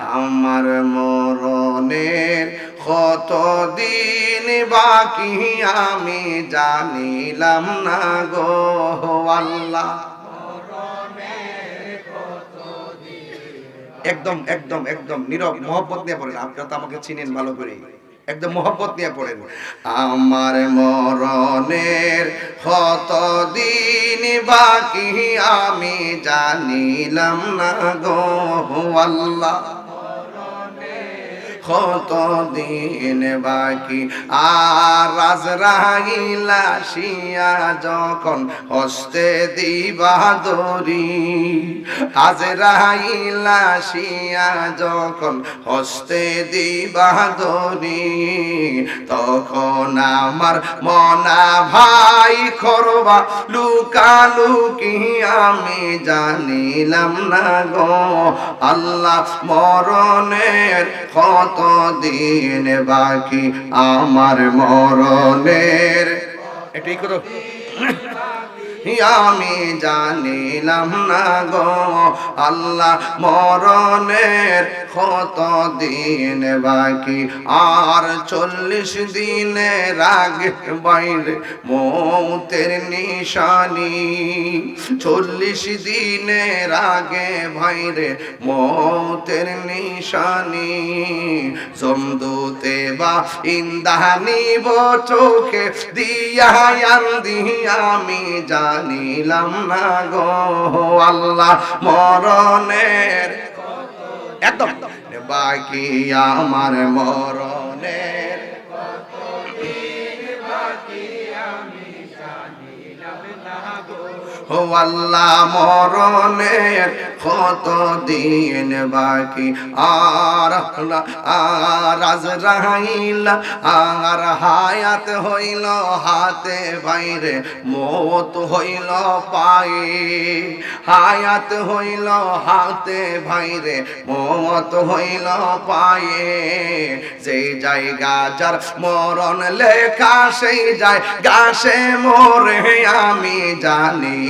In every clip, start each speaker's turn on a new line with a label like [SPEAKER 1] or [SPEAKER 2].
[SPEAKER 1] আমার মরণের কত দিন বাকি আমি জানিলাম না গো আল্লাহ। একদম একদম একদম, নীরব মোহব্বত নিয়ে পড়েন। আপনারা তো আমাকে চিনেন ভালো করে। একদম মোহব্বত নিয়ে পড়েন। আমার মরণের কত দিন বাকি আমি জানিলাম না গো আল্লাহ। কত দিন বাকি? আর রাজরাগিলা শিয়া যখন হস্তে দিবা দরি আজ রাহিলা শিয়া যখন হস্তে দিবা দরি তখন আমার মনা ভাই করবা লুকালুকি আমি জানিলাম না গো। আল্লাহ মরণের কত দিন বাকি আমার মরণের। এটাই করো। আমি জানিলাম না গো, আল্লাহ মরণের কত দিন বাকি? আর চল্লিশ দিনের আগে বাইরে মৌতের নিশানি। চল্লিশ দিনের আগে বাইরে মৌতের নিশানি। জমদুতে বা ইন্দানি চোখে দিয়া আমি জানিলাম না গো আল্লাহ মরণের একদম। বাকি আমার মরণের ও আল্লাহ মরণের কত দিন বাকি? আর আর আজ আর হায়াত হইল হাতে বাইরে, মত হইল পায়ে। হায়াত হইল হাতে বাইরে, মত হইল পায়ে। যেই জায়গা যার মরণ লেখা, সেই যায় গাছে মরে, আমি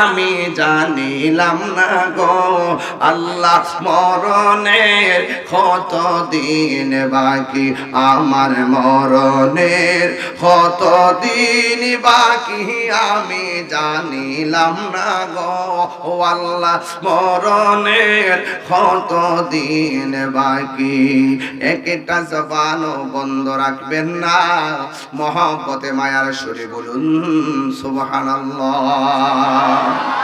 [SPEAKER 1] আমি জানিলাম না গো, আল্লাহ মরণের কত দিন বাকি, আমার মরণের কত দিন বাকি, আমি জানিলাম না গো, ও আল্লাহ মরণের কত দিন বাকি। একটা জবানও বন্ধ রাখবেন না, মহব্বতে মায়ার সুরে বলুন, সুবহানাল্লাহ। Ah.